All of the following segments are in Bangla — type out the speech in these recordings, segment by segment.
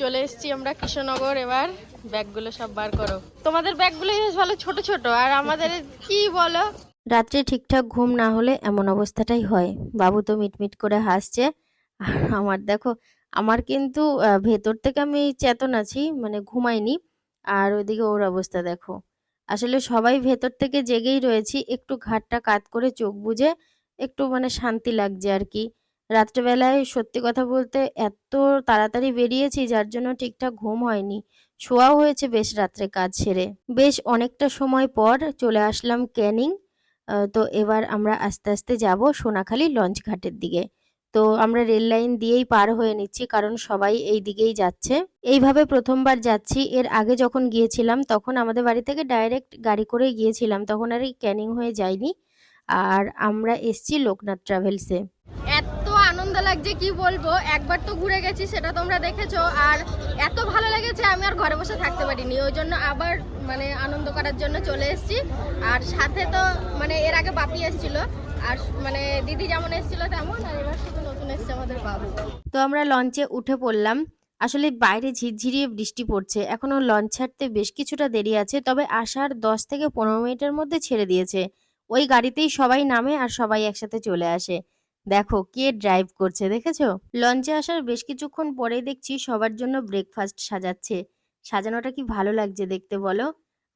চলে এসেছি আমরা কৃষ্ণনগর, এবার ব্যাগগুলো সব বার করো। তোমাদের ব্যাগগুলো ভালো ছোট ছোট, আর আমাদের কি বলো? রাত্রে ঠিকঠাক ঘুম না হলে এমন অবস্থাটাই হয়। বাবু তো মিটমিট করে হাসছে। আর আমার দেখো, আমার কিন্তু ভেতর থেকে আমি চেতন আছি মানে ঘুমাইনি। আর ওইদিকে ওর অবস্থা দেখো। আসলে সবাই ভেতর থেকে জেগেই রয়েছি, একটু ঘাটটা কাত করে চোখ বুজে, একটু মানে শান্তি লাগছে আর কি। রাত্রেবেলায় সত্যি কথা বলতে এত তাড়াতাড়ি বেরিয়েছি, যার জন্য ঠিকঠাক ঘুম হয়নি। শোয়াও হয়েছে বেশ রাত্রে কাজ সেরে। বেশ অনেকটা সময় পর চলে আসলাম ক্যানিং। তো এবার আমরা আস্তে আস্তে যাব সোনাখালী লঞ্চ ঘাটের দিকে। তো আমরা রেল লাইন দিয়েই পার হয়ে নিচ্ছি, কারণ সবাই এই দিকেই যাচ্ছে। এইভাবে প্রথমবার যাচ্ছি। এর আগে যখন গিয়েছিলাম, তখন আমাদের বাড়ি থেকে ডাইরেক্ট গাড়ি করে গিয়েছিলাম। তখন আর ক্যানিং হয়ে যায়নি আর আমরা এসছি লোকনাথ ট্রাভেলসে। এত আনন্দ লাগছে, কি বলব? একবার তো ঘুরে গেছি, সেটা তোমরা দেখেছ। আর এত ভালো লেগেছে, আমি আর ঘরে বসে থাকতে পারিনি। ওই জন্য আবার মানে আনন্দ করার জন্য চলে এসেছি। আর সাথে তো মানে এর আগে বাপি এসেছিল। আর মানে দিদি যেমন এসেছিল তেমন, আর এবার শুধু নতুন এসেছে আমাদের বাবু। তো আমরা লঞ্চে উঠে পড়লাম। আসলে বাইরে ঝিরঝিরিয়ে বৃষ্টি পড়ছে। এখনও লঞ্চ ছাড়তে বেশ কিছুটা দেরি আছে, তবে আসার দশ থেকে পনেরো মিনিটের মধ্যে ছেড়ে দিয়েছে। ওই গাড়িতেই সবাই নামে আর সবাই একসাথে চলে আসে। দেখো কে ড্রাইভ করছে, দেখেছ? লঞ্চে আসার বেশ কিছুক্ষণ পরেই দেখছি সবার জন্য ব্রেকফাস্ট সাজাচ্ছে। সাজানোটা কি ভালো লাগছে দেখতে বলো?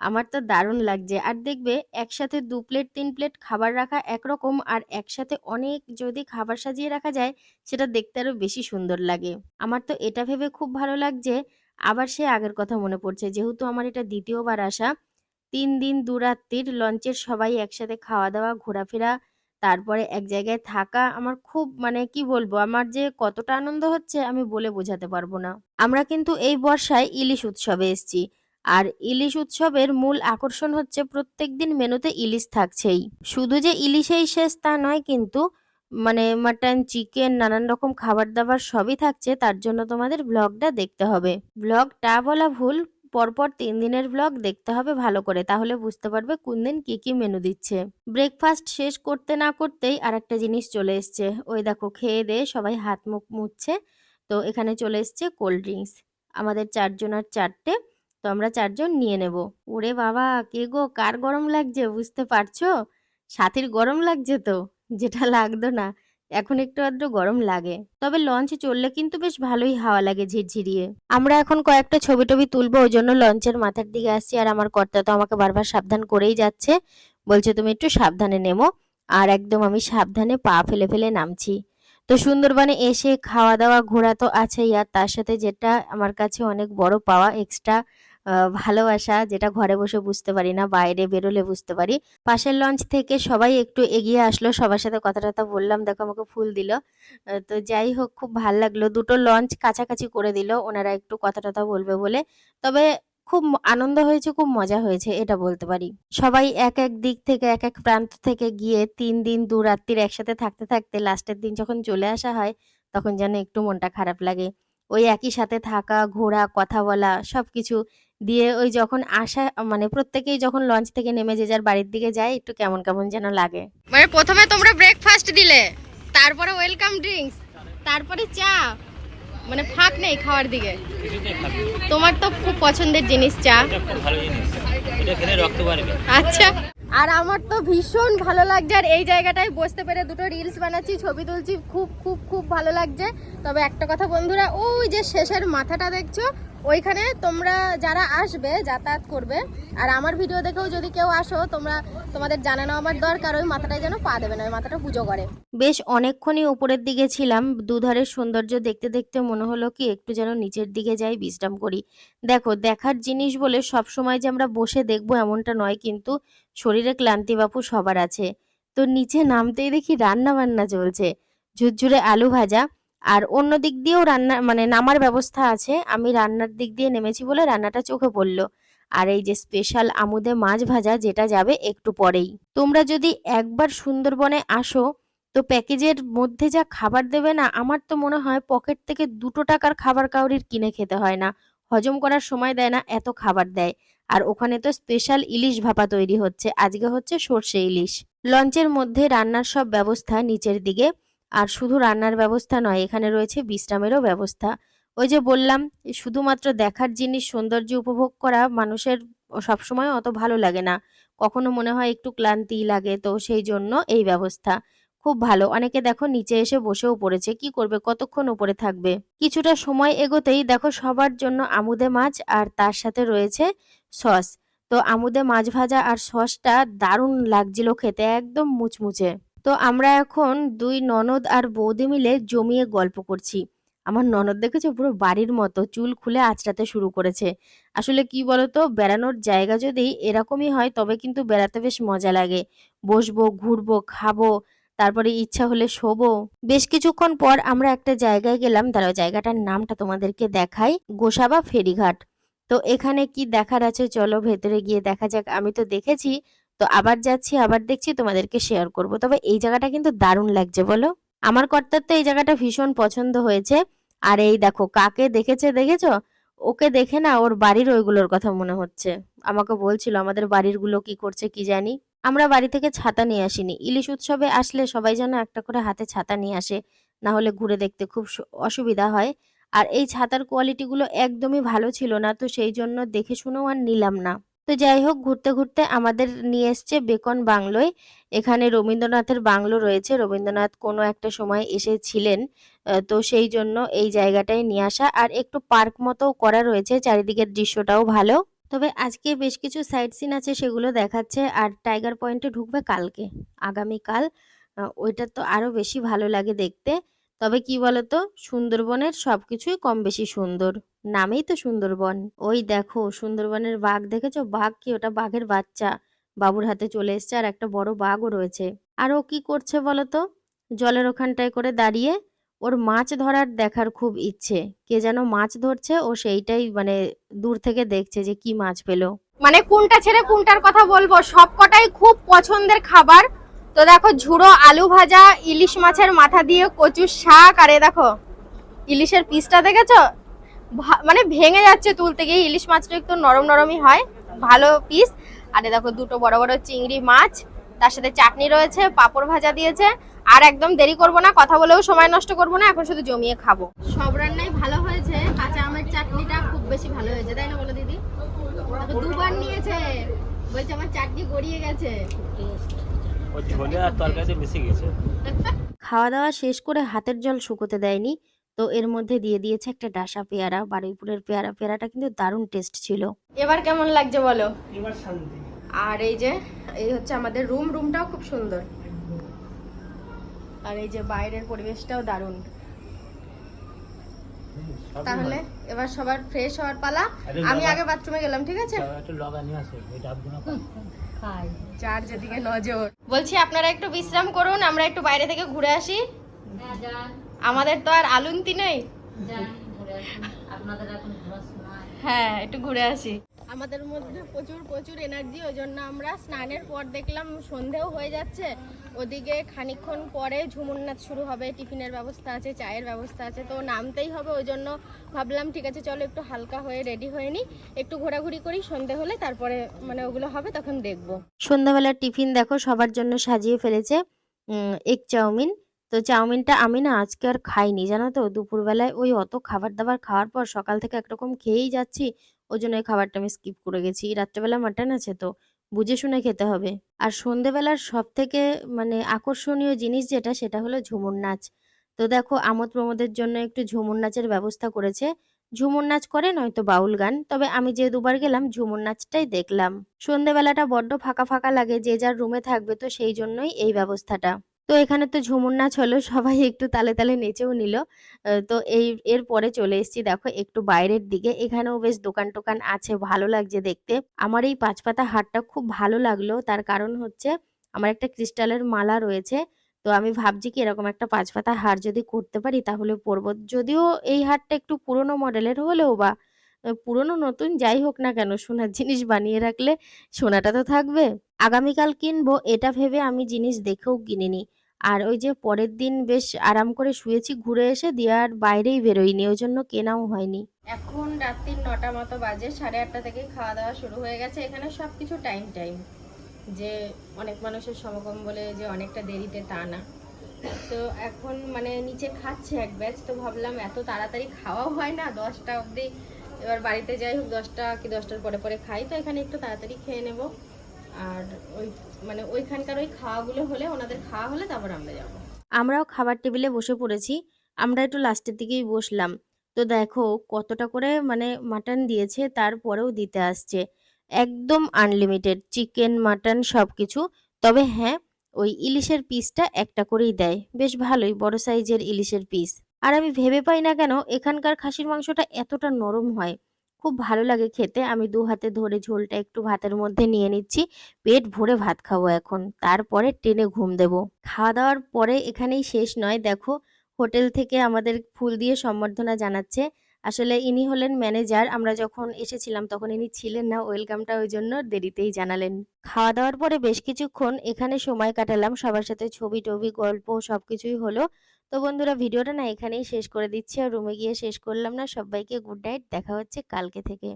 আমার তো দারুণ লাগছে। আর দেখবে, একসাথে দু প্লেট তিন প্লেট খাবার রাখা একরকম, আর একসাথে অনেক যদি খাবার সাজিয়ে রাখা যায়, সেটা দেখতে আরও বেশি সুন্দর লাগে। আমার তো এটা ভেবে খুব ভালো লাগছে। আবার সে আগের কথা মনে পড়ছে, যেহেতু আমার এটা দ্বিতীয়বার আসা, তিন দিন দু রাত্রির লঞ্চের সবাই একসাথে খাওয়া দাওয়া ঘোরাফেরা তারপরে এক জায়গায় থাকা আমার খুব মানে কি বলব? আমার যে কতটা আনন্দ হচ্ছে আমি বলে বোঝাতে পারব না। আমরা কিন্তু এই বর্ষায় ইলিশ উৎসবে এসেছি। আর ইলিশ উৎসবের মূল আকর্ষণ হচ্ছে প্রত্যেকদিন মেনুতে ইলিশ থাকছেই। শুধু যে ইলিশেই শেষ তা নয় কিন্তু মানে মাটন, চিকেন, নানান রকম খাবার দাবার সবই থাকছে। তার জন্য তোমাদের ব্লগটা দেখতে হবে। ব্লগটা বলা ভুল পরপর তিন দিনের ব্লগ দেখতে হবে ভালো করে, তাহলে বুঝতে পারবে কোন দিন কী কী মেনু দিচ্ছে। ব্রেকফাস্ট শেষ করতে না করতেই আরেকটা জিনিস চলে এসছে। ওই দেখো, খেয়ে দিয়ে সবাই হাত মুখ মুছছে। তো এখানে চলে এসছে কোল্ড ড্রিঙ্কস আমাদের চারজনের চারটে, তো আমরা চারজন নিয়ে নেব। ওরে বাবা, কে গো, কার গরম লাগছে, বুঝতে পারছ? সাথীর গরম লাগছে তো, যেটা লাগতো না। এখন একটু আধটু গরম লাগে। তবে লঞ্চে চললে কিন্তু বেশ ভালোই হাওয়া লাগে ঝিরঝিরিয়ে। আমরা এখন কয়েকটা ছবি টবি তুলবো, ওই জন্য লঞ্চের মাথার দিকে আসছি আর আমার কর্তা তো আমাকে বারবার সাবধান করেই যাচ্ছে। বলছে, তুমি একটু সাবধানে নেমো। আর একদম আমি সাবধানে পা ফেলে ফেলে নামছি। তো সুন্দরবনে এসে খাওয়া দাওয়া ঘোরা তো আছেই। আর তার সাথে যেটা আমার কাছে অনেক বড় পাওয়া এক্সট্রা ভালোবাসা যেটা ঘরে বসে বুঝতে পারি না, বাইরে বেরোলে বুঝতে পারি। পাশের লঞ্চ থেকে সবাই একটু এগিয়ে আসলো, সবার সাথে কথা টথা বললাম, দেখো আমাকে ফুল দিল। তো যাই হোক, খুব ভালো লাগল। দুটো লঞ্চ কাছাকাছি করে দিল, ওনারা একটু কথা টথা বলবে বলে। তবে খুব আনন্দ হয়েছে, খুব মজা হয়েছে, এটা বলতে পারি। সবাই এক এক দিক থেকে, এক এক প্রান্ত থেকে গিয়ে তিন দিন, দু রাত্রির একসাথে থাকতে থাকতে লাস্টের দিন যখন চলে আসা হয়, তখন যেন একটু মনটা খারাপ লাগে। ওই একই সাথে থাকা, ঘোরা, কথা বলা, সবকিছু দিয়ে ওই যখন আসা মানে প্রত্যেকেই যখন লঞ্চ থেকে নেমে যে যার বাড়ির দিকে যায় একটু কেমন কেমন যেন লাগে। মানে প্রথমে তোমরা ব্রেকফাস্ট দিলে তারপরে ওয়েলকাম ড্রিঙ্কস তারপরে চা মানে ফাঁক নেই খাওয়ার দিকে। তোমার তো খুব পছন্দের জিনিস চা। আচ্ছা। আর আমার তো ভীষণ ভালো লাগছে, আর এই জায়গাটায় বসতে পেরে দুটো রিলস বানাচ্ছি, ছবি তুলছি, খুব খুব খুব ভালো লাগছে। তবে একটা কথা বন্ধুরা, ওই যে শেষের মাথাটা দেখছ, ওইখানে তোমরা যারা আসবে, যাতায়াত করবে, আর আমার ভিডিও দেখেও যদি কেউ আসো, তোমরা, তোমাদের জানানো আমার দরকার, ওই মাথাটায় যেন পা দেবে না, ওই মাথাটা পুজো করে। বেশ অনেকক্ষণই উপরের দিকে ছিলাম, দুধারের সৌন্দর্য দেখতে দেখতে মনে হলো কি, একটু যেন নিচের দিকে যাই, বিশ্রাম করি। দেখো, দেখার জিনিস বলে সব সময় যে আমরা বসে দেখব এমনটা নয়, কিন্তু শরীরে ক্লান্তি বাপু সবার আছে। তো নিচে নামতেই দেখি রান্না বান্না চলছে। ঝুরঝুরে আলু ভাজা আর অন্য দিক দিয়েও রান্না মানে নামার ব্যবস্থা আছে। আমি রান্নার দিক দিয়ে নেমেছি বলে রান্নাটা চোখে পড়ল। আর এই যে স্পেশাল আমুদে মাছ ভাজা যেটা যাবে একটু পরেই। তোমরা যদি একবার সুন্দরবনে আসো, তো প্যাকেজের মধ্যে যা খাবার দেবে না, আমার তো মনে হয় পকেট থেকে দুটো টাকার খাবার কাউরির কিনে খেতে হয় না। হজম করার সময় দেয় না, এত খাবার দেয়। আর ওখানে তো স্পেশাল ইলিশ ভাপা তৈরি হচ্ছে। আজকে হচ্ছে সর্ষে ইলিশ। লঞ্চের মধ্যে রান্নার সব ব্যবস্থা নিচের দিকে। আর শুধু রান্নার ব্যবস্থা নয়, এখানে রয়েছে বিশ্রামেরও ব্যবস্থা। ওই যে বললাম, শুধুমাত্র দেখার জিনিস সৌন্দর্য উপভোগ করা মানুষের সবসময় অত ভালো লাগে না। কখনো মনে হয় একটু ক্লান্তি লাগে, তো সেই জন্য এই ব্যবস্থা। খুব ভালো। অনেকে দেখো নিচে এসে বসেও পড়েছে, কি করবে, কতক্ষণ উপরে থাকবে? কিছুটা সময় এগোতেই দেখো সবার জন্য আমুদে মাছ আর তার সাথে রয়েছে সস। তো আমুদে মাছ ভাজা আর সসটা দারুণ লাগছিল খেতে, একদম মুচমুচে। তো আমরা এখন দুই ননদ আর বৌদি মিলে জমিয়ে গল্প করছি। আমার ননদ দেখেছ পুরো বাড়ির মতো, চুল খুলে আঁচড়াতে শুরু করেছে। আসলে কি বলতো, বেড়ানোর জায়গা যদি এরকমই হয়, তবে কিন্তু বেড়াতে বেশ মজা লাগে। বসবো, ঘুরবো, খাব, তারপরে ইচ্ছা হলে শোবো। বেশ কিছুক্ষণ পর আমরা একটা জায়গায় গেলাম। দাঁড়াও, জায়গাটার নামটা তোমাদেরকে দেখাই। গোসাবা ফেরিঘাট। তো এখানে কি দেখার আছে? চলো ভেতরে গিয়ে দেখা যাক। আমি তো দেখেছি, তো আবার যাচ্ছি, আবার দেখছি, তোমাদেরকে শেয়ার করব। তবে এই জায়গাটা কিন্তু দারুণ লাগছে, বলো। আমার কর্তার তো এই জায়গাটা ভীষণ পছন্দ হয়েছে। আর এই দেখো, কাকে দেখেছে দেখেছ? ওকে দেখে না ওর বাড়ির ওইগুলোর কথা মনে হচ্ছে। আমাকে বলছিল, আমাদের বাড়িরগুলো কি করছে কি জানি? আমরা বাড়ি থেকে ছাতা নিয়ে আসিনি। ইলিশ উৎসবে আসলে সবাই যেন একটা করে হাতে ছাতা নিয়ে আসে। না হলে ঘুরে দেখতে খুব অসুবিধা হয়। আর এই ছাতার কোয়ালিটিগুলো একদমই ভালো ছিল না, তো সেই জন্য দেখে শুনেও আর নিলাম না। তো যাই হোক, ঘুরতে ঘুরতে আমাদের নিয়ে এসছে বেকন বাংলোয়। এখানে রবীন্দ্রনাথের বাংলো রয়েছে। রবীন্দ্রনাথ কোনো একটা সময় এসেছিলেন তো সেই জন্য এই জায়গাটায় নিয়ে আসা। আর একটু পার্ক মতো করা রয়েছে, চারিদিকের দৃশ্যটাও ভালো। তবে আজকে বেশ কিছু সাইট সিন আছে, সেগুলো দেখাচ্ছে। আর টাইগার পয়েন্টে ঢুকবে কালকে, আগামীকাল। ওইটা তো আরও বেশি ভালো লাগে দেখতে। তবে কি বলতো? সুন্দরবনের সবকিছুই কম বেশি সুন্দর। নামেই তো সুন্দরবন। ওই দেখো, সুন্দরবনের বাঘ দেখেছ? বাঘ কি ওটা বাঘের বাচ্চা? বাবুর হাতে চলে এসছে আর একটা বড় বাঘও রয়েছে। আর ও কি করছে বলতো? জলের ওখানটায় করে দাঁড়িয়ে ওর মাছ ধরার দেখার খুব ইচ্ছে। কে যেন মাছ ধরছে, ও সেইটাই মানে দূর থেকে দেখছে যে কি মাছ পেল। মানে কোনটা ছেড়ে কোনটার কথা বলব? সব কটাই খুব পছন্দের খাবার। তো দেখো ঝুড়ো আলু ভাজা, ইলিশ মাছের মাথা দিয়ে কচুর শাক, আরে দেখো, ইলিশের পিসটা দেখেছ? মানে ভেঙে যাচ্ছে তুলতে গিয়ে, ইলিশ মাছটা একটু নরম নরমই হয়, ভালো পিস আরে দেখো, দুটো বড় বড় চিংড়ি মাছ, তার সাথে চাটনি রয়েছে, পাঁপড় ভাজা দিয়েছে। আর একদম দেরি করব না, কথা বলেও সময় নষ্ট করব না, এখন শুধু জমিয়ে খাব। সব রান্নাই ভালো হয়েছে, কাঁচা আমের চাটনিটা খুব বেশি ভালো হয়েছে, তাই না বলো দিদি? দুবার নিয়েছে, বলছে আমার চাটনি গড়িয়ে গেছে। ওই ঝোলে আর তরকারিতে মিশে গেছে। খাওয়া দাওয়া শেষ করে হাতের জল শুকোতে দেয়নি তো এর মধ্যে দিয়ে দিয়েছে একটা ডাসা পেয়ারা। বারুইপুরের পেয়ারা পেয়ারাটা কিন্তু দারুণ টেস্ট ছিল। এবার কেমন লাগছে বলো? এবার শান্তি। আর এই যে এই হচ্ছে আমাদের রুম রুমটাও খুব সুন্দর। আর এই যে বাইরের পরিবেশটাও দারুণ। তাহলে এবার সবার ফ্রেশ হওয়ার পালা। আমি আগে বাথরুমে গেলাম ঠিক আছে? ডাবগুলো যার যেদিকে নজর। বলছি আপনারা একটু বিশ্রাম করুন আমরা একটু বাইরে থেকে ঘুরে আসি। আমাদের তো আর আলুন্তি নেই। হ্যাঁ একটু ঘুরে আসি। আমাদের মধ্যে প্রচুর প্রচুর এনার্জি ওই জন্য আমরা স্নানের পর দেখলাম সন্ধেও হয়ে যাচ্ছে। ওদিকে খানিকক্ষণ পরে ঝুমুর নাচ শুরু হবে, টিফিনের ব্যবস্থা আছে, চায়ের ব্যবস্থা আছে, তো নামতেই হবে, ওই জন্য ভাবলাম ঠিক আছে, চলো একটু হালকা হয়ে রেডি হয়ে নিই একটু ঘোরাঘুরি করি, সন্ধে হলে তারপরে মানে ওগুলো হবে, তখন দেখব। সন্ধ্যাবেলার টিফিন দেখো, সবার জন্য সাজিয়ে ফেলেছে এগ চাউমিন। তো চাউমিনটা আমি না আজকে আর খাইনি, জানো তো, দুপুরবেলায় ওই অত খাবার দাবার খাওয়ার পর সকাল থেকে একরকম খেয়েই যাচ্ছি ওই জন্য ওই খাবারটা আমি স্কিপ করে গেছি। রাত্রেবেলা মাটন আছে তো, বুঝে শুনে খেতে হবে। আর সন্ধেবেলার সব থেকে মানে আকর্ষণীয় জিনিস যেটা, সেটা হলো ঝুমুর নাচ। তো দেখো, আমোদ প্রমোদের জন্য একটু ঝুমুর নাচের ব্যবস্থা করেছে। ঝুমুর নাচ করে নয়তো বাউল গান, তবে আমি যে দুবার গেলাম, ঝুমুর নাচটাই দেখলাম। সন্ধেবেলাটা বড্ড ফাঁকা ফাঁকা লাগে, যে যার রুমে থাকবে তো সেই জন্যই এই ব্যবস্থাটা। তো এখানে তো ঝুমুর নাচ হলো, সবাই একটু তালে তালে নেচেও নিল। তো এই, এর পরে চলে এসেছি দেখো একটু বাইরের দিকে। এখানেও বেশ দোকান টোকান আছে, ভালো লাগছে দেখতে। আমার এই পাঁচপাতা হারটা খুব ভালো লাগল, তার কারণ হচ্ছে আমার একটা ক্রিস্টালের মালা রয়েছে। তো আমি ভাবছি কি এরকম একটা পাঁচপাতা হার যদি করতে পারি তাহলে পরবো। যদিও এই হারটা একটু পুরনো মডেলের হলেও বা পুরনো নতুন যাই হোক না কেন, সোনার জিনিস বানিয়ে রাখলে সোনাটা তো থাকবে। আগামীকাল কিনবো, এটা ভেবে আমি জিনিস দেখেও কিনিনি। আর ওই যে পরের দিন বেশ আরাম করে শুয়েছি, ঘুরে এসে দিয়ে আর বাইরেই বেরোইনি, ওই জন্য কেনাও হয়নি। এখন রাত্রির নটা মতো বাজে, সাড়ে আটটা থেকে খাওয়া দাওয়া শুরু হয়ে গেছে। এখানে সব কিছু টাইম টাইম, যে অনেক মানুষের সমাগম বলে যে অনেকটা দেরিতে তা না। তো এখন মানে নিচে খাচ্ছে এক ব্যাচ, তো ভাবলাম এত তাড়াতাড়ি খাওয়াও হয় না, দশটা অবধি। এবার বাড়িতে যাই হোক, দশটা কি দশটার পরে পরে খাই, তো এখানে একটু তাড়াতাড়ি খেয়ে নেব। আর ওই মানে ওইখানকার ওই খাওয়াগুলো হলে, ওনাদের খাওয়া হলে তারপর আমরা যাব। আমরাও খাবার টেবিলে বসে পড়েছি। আমরা একটু লাস্টের দিকেই বসলাম। তো দেখো কতটা করে মানে মাটন দিয়েছে, তারপরেও দিতে আসছে। একদম আনলিমিটেড চিকেন মাটন সব কিছু তবে হ্যাঁ ওই ইলিশের পিসটা একটা করেই দেয়। বেশ ভালোই, বড় সাইজের ইলিশের পিস আর আমি ভেবে পাই না কেন, এখানকার খাসির মাংসটা এতটা নরম হয়। খুব ভালো লাগে খেতে। আমি দু হাতে ধরে ঝোলটা একটু ভাতের মধ্যে নিয়ে নিচ্ছি। পেট ভরে ভাত খাব এখন। তারপরে ট্রেনে ঘুম দেব। খাওয়া দাওয়ার পরে এখানেই শেষ নয়। দেখো, হোটেল থেকে আমাদের ফুল দিয়ে সম্বর্ধনা জানাচ্ছে। আসলে ইনি হলেন ম্যানেজার। আমরা যখন এসেছিলাম তখন ইনি ছিলেন না। ওয়েলকামটা ওই জন্য দেরিতেই জানালেন। খাওয়া দাওয়ার পরে বেশ কিছুক্ষণ এখানে সময় কাটালাম। সবার সাথে ছবি টবি গল্প সবকিছুই হলো। তো বন্ধুরা ভিডিওটা না এখানেই শেষ করে দিচ্ছি আর রুমে গিয়ে শেষ করলাম না। সবাইকে গুড নাইট দেখা হচ্ছে কালকে থেকে।